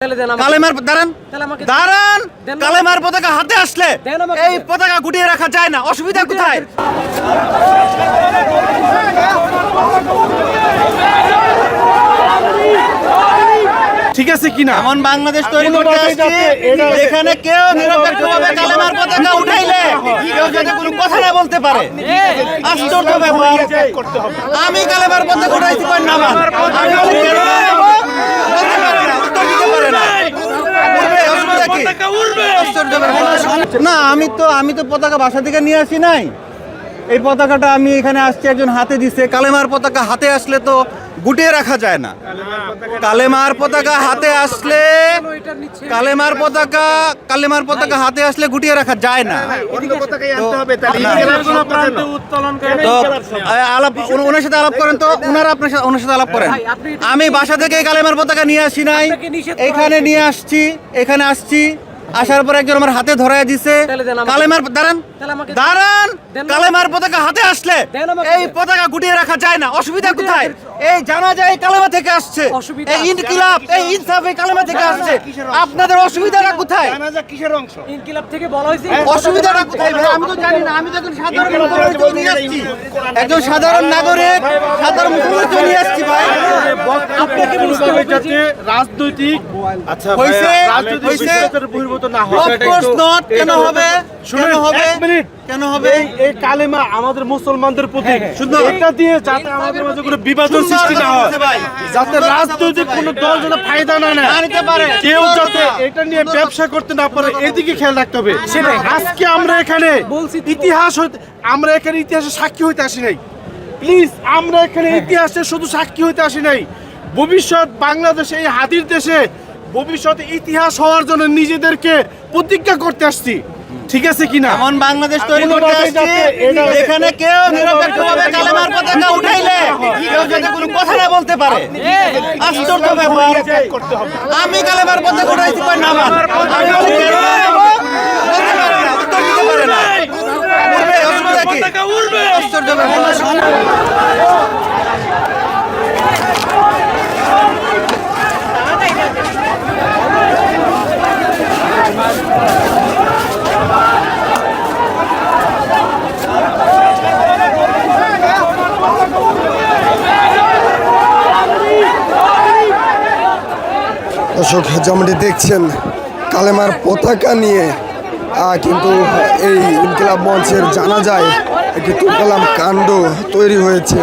তাহলে দেন আমাকে। কালেমার দাঁড়ান। দাঁড়ান। কালেমার পতাকা হাতে আসলে এই পতাকা গুটিয়ে রাখা যায় না। অসুবিধা কোথায়? ঠিক আছে কিনা? এমন বাংলাদেশ তৈরি করতে আসছি এখানে কেউ নিরপেক্ষভাবে কালেমার পতাকা উঠাইলে কেউ কোনো কথা না বলতে পারে। আশ্চর্য ব্যাপার। আমি কালেমার পতাকা উঠাইতে পারি না আমি বলি, কেন উঠাবো? বলতে পারে না, উত্তর দিতে পারে না। উঠবে, অসুবিধা কি? আশ্চর্য ব্যাপার। না আমি তো আমি তো পতাকা বাসা থেকে নিয়ে আসি নাই। এই পতাকাটা আমি এখানে আসছি একজন হাতে দিছে। কালেমার পতাকা হাতে আসলে তো গুটিয়ে রাখা যায় না। কালেমার পতাকা হাতে আসলে কালেমার পতাকা কালেমার পতাকা হাতে আসলে গুটিয়ে রাখা যায় না। তো আলাপ ওনার সাথে আলাপ করেন তো? ওনারা আপনার সাথে ওনার সাথে আলাপ করেন। আমি বাসা থেকে কালেমার পতাকা নিয়ে আসি নাই। এখানে নিয়ে আসছি এখানে আসছি। আসার পর একজন আমার হাতে ধরাই দিছে। কালেমার দাঁড়ান। দাঁড়ান। কালেমার পতাকা হাতে আসলে এই পতাকা গুটিয়ে রাখা যায় না। অসুবিধা কোথায়? এই জানা যায় এই কালেমা থেকে আসছে। অসুবিধা এই ইনকিলাব এই ইনসাফ এই কালেমা থেকে আসছে। আপনাদের অসুবিধাটা কোথায়? কিসের অংশ? ইনকিলাব থেকে বলা হয়েছে অসুবিধাটা কোথায় ভাই? আমি তো জানি না আমি তো একজন সাধারণ নিয়ে আসছি। একজন সাধারণ নাগরিক সাধারণ মুসলমান তো নিয়ে আসছি ভাই আপনাকে বুঝতে হবে যাতে রাজনৈতিক আচ্ছা ভাইয়া, রাজনৈতিক বহির্ভূত না হয় কেন হবে? কেন হবে? এক মিনিট। কেন হবে? এই কালেমা আমাদের মুসলমানদের প্রতি সুন্দর। এটা দিয়ে যাতে আমাদের মাঝে কোনো বিভাজন সৃষ্টি না হয় যাতে রাজনৈতিক কোনো দল যাতে ফায়দা না নেয়। নিতে পারে। কেউ যাতে এটা নিয়ে ব্যবসা করতে না পারে এদিকে খেয়াল রাখতে হবে। আজকে আমরা এখানে বলছি ইতিহাস হইতে আমরা এখানে ইতিহাসে সাক্ষী হইতে আসি নাই। প্লিজ আমরা এখানে ইতিহাসে শুধু সাক্ষী হইতে আসি নাই। ভবিষ্যৎ বাংলাদেশে এই হাতির দেশে ভবিষ্যতে ইতিহাস হওয়ার জন্য নিজেদেরকে প্রতিজ্ঞা করতে আসছি। ঠিক আছে কিনা এমন বাংলাদেশ তৈরি করতে আসছি এখানে কেউ নিরপেক্ষভাবে কালেমার পতাকা উঠাইলে কেউ যদি কোনো কথা না বলতে পারে আশ্চর্য ব্যাপার। আমি কালেমার পতাকা উঠাইতে পারি না আমার। আশ্চর্য কেন উঠাবো? বলতে পারে না, উত্তর দিতে পারে না। উঠবে, অসুবিধা কি? আশ্চর্য ব্যাপার দর্শক, যেমনটি দেখছেন, কালেমার পতাকা নিয়ে কিন্তু এই ইনকিলাব মঞ্চের জানা যায় একটি তুলকালাম কাণ্ড তৈরি হয়েছে।